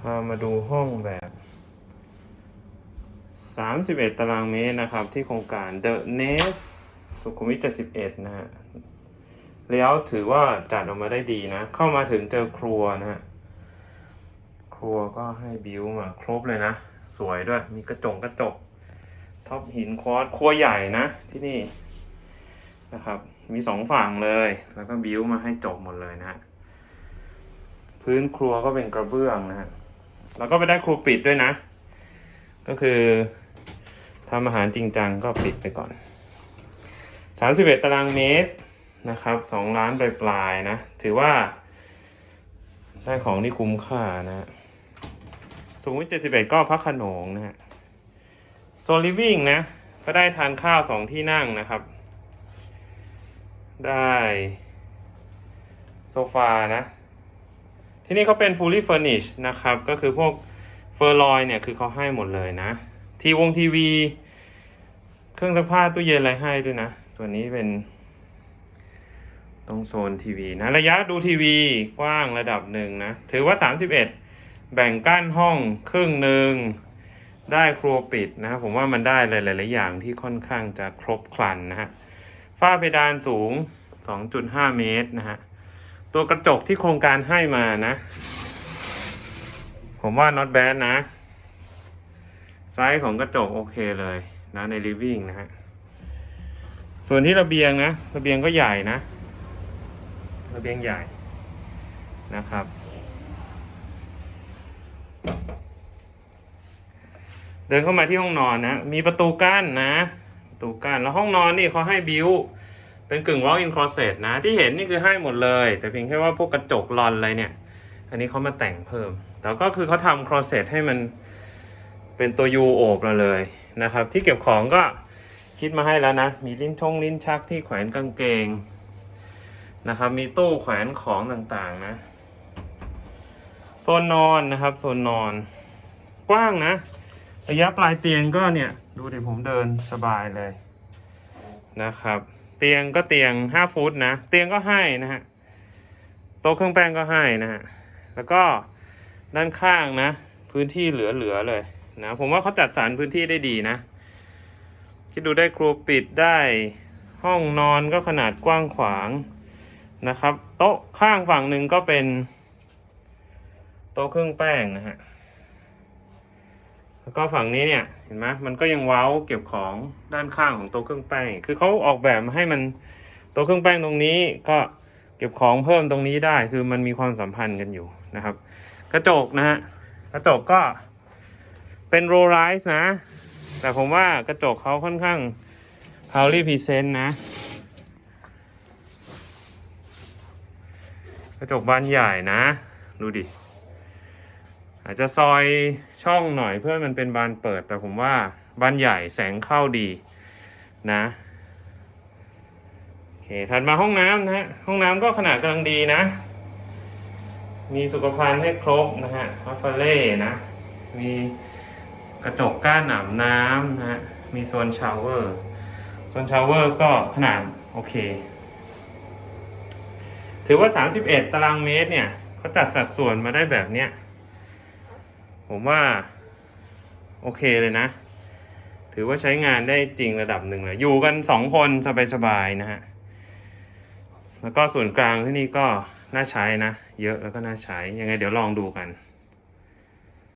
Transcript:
พามาดูห้องแบบ 31 ตารางเมตรนะครับ ที่โครงการ The Nest สุขุมวิท 71 นะฮะแล้วถือว่าจัดออกมาได้ดีนะ เข้ามาถึงเจอครัวนะฮะ ครัวก็ให้บิวมาครบเลยนะ สวยด้วย มีกระจงกระจก ท็อปหินควอตครัวใหญ่นะที่นี่นะครับ มีสองฝั่งเลย แล้วก็บิวมาให้จบหมดเลยนะฮะพื้นครัวก็เป็นกระเบื้องนะฮะ แล้วก็ไปได้ครัวปิดด้วยนะ ก็คือทำอาหารจริงจังก็ปิดไปก่อน 31 ตารางเมตรนะครับ2ล้านปลายๆนะ ถือว่า ได้ของที่คุ้มค่านะสูงวิท71ก็พักขนงนะฮะโซนลิวิ่งนะ ก็ได้ทานข้าวสองที่นั่งนะครับ ได้ โซฟานะ ที่นี่เขาเป็น fully furnished นะครับ ก็คือพวกเฟอร์ลอยเนี่ยคือเขาให้หมดเลยนะ ทีวงทีวี เครื่องซักผ้าตู้เย็นอะไรให้ด้วยนะ ส่วนนี้เป็น ตรงโซนทีวีนะ ระยะดูทีวีกว้างระดับหนึ่งนะ ถือว่า 31 แบ่งกั้นห้องครึ่งหนึ่งได้ครัวปิดนะผมว่ามันได้หลายๆอย่างที่ค่อนข้างจะครบครันนะฮะฝ้าเพดานสูง 2.5 เมตรนะฮะ ตัวกระจกที่โครงการให้มานะ ผมว่า not bad นะ ไซส์ของกระจกโอเคเลยนะใน living นะฮะ ส่วนที่ระเบียงนะ ระเบียงก็ใหญ่นะ ระเบียงใหญ่นะครับ เดินเข้ามาที่ห้องนอนนะ มีประตูกั้นนะ ประตูกั้น แล้วห้องนอนนี่เขาให้บิว เป็นกึ่ง walk in closet นะ ที่เห็นนี่คือให้หมดเลย แต่เพียงแค่ว่าพวกกระจกลอนอะไรเนี่ย อันนี้เขามาแต่งเพิ่ม แต่ก็คือเขาทำ closet ให้มันเป็นตัว U โอบมาเลยนะครับ ที่เก็บของก็คิดมาให้แล้วนะ มีลิ้นชงลิ้นชักที่แขวนกางเกงนะครับ มีตู้แขวนของต่างๆนะโซนนอนนะครับโซนนอน กว้างนะ ระยะปลายเตียงก็เนี่ย ดูดิผมเดินสบายเลยนะครับ เตียงก็เตียง5ฟุตนะ เตียงก็ให้นะฮะโต๊ะเครื่องแป้งก็ให้นะฮะแล้วก็ด้านข้างนะ พื้นที่เหลือๆเลยนะผมว่าเขาจัดสรรพื้นที่ได้ดีนะ คิดดูได้ครัวปิดได้ห้องนอนก็ขนาดกว้างขวางนะครับ โต๊ะข้างฝั่งหนึ่งก็เป็น โต๊ะเครื่องแป้งนะฮะ แล้วก็ฝั่งนี้เนี่ยเห็นไหมมันก็ยังเว้าเก็บของด้านข้างของโต๊ะเครื่องแป้ง คือเขาออกแบบมาให้มันโต๊ะเครื่องแป้งตรงนี้ก็เก็บของเพิ่มตรงนี้ได้ คือมันมีความสัมพันธ์กันอยู่นะครับ กระจกนะฮะกระจกก็เป็นโรลไรส์นะ แต่ผมว่ากระจกเขาค่อนข้าง p o w l y present นะ กระจกบานใหญ่นะ ดูดิ อาจจะซอยช่องหน่อยเพื่อมันเป็นบานเปิด แต่ผมว่าบานใหญ่แสงเข้าดีนะโอเคถัดมาห้องน้ำนะฮะห้องน้ำก็ขนาดกำลังดีนะ มีสุขภัณฑ์ให้ครบนะฮะฮัฟเฟเล่นะมีกระจกก้านหนามน้ำนะฮะมีโซนชาวเวอร์โซนชาวเวอร์ก็ขนาดโอเค ถือว่า 31 ตารางเมตรเนี่ยเขาจัดสัดส่วนมาได้แบบเนี้ย ผมว่า โอเคเลยนะ ถือว่าใช้งานได้จริงระดับหนึ่งเลย อยู่กันสองคนสบายๆนะฮะ แล้วก็ส่วนกลางที่นี่ก็น่าใช้นะ เยอะแล้วก็น่าใช้ ยังไงเดี๋ยวลองดูกัน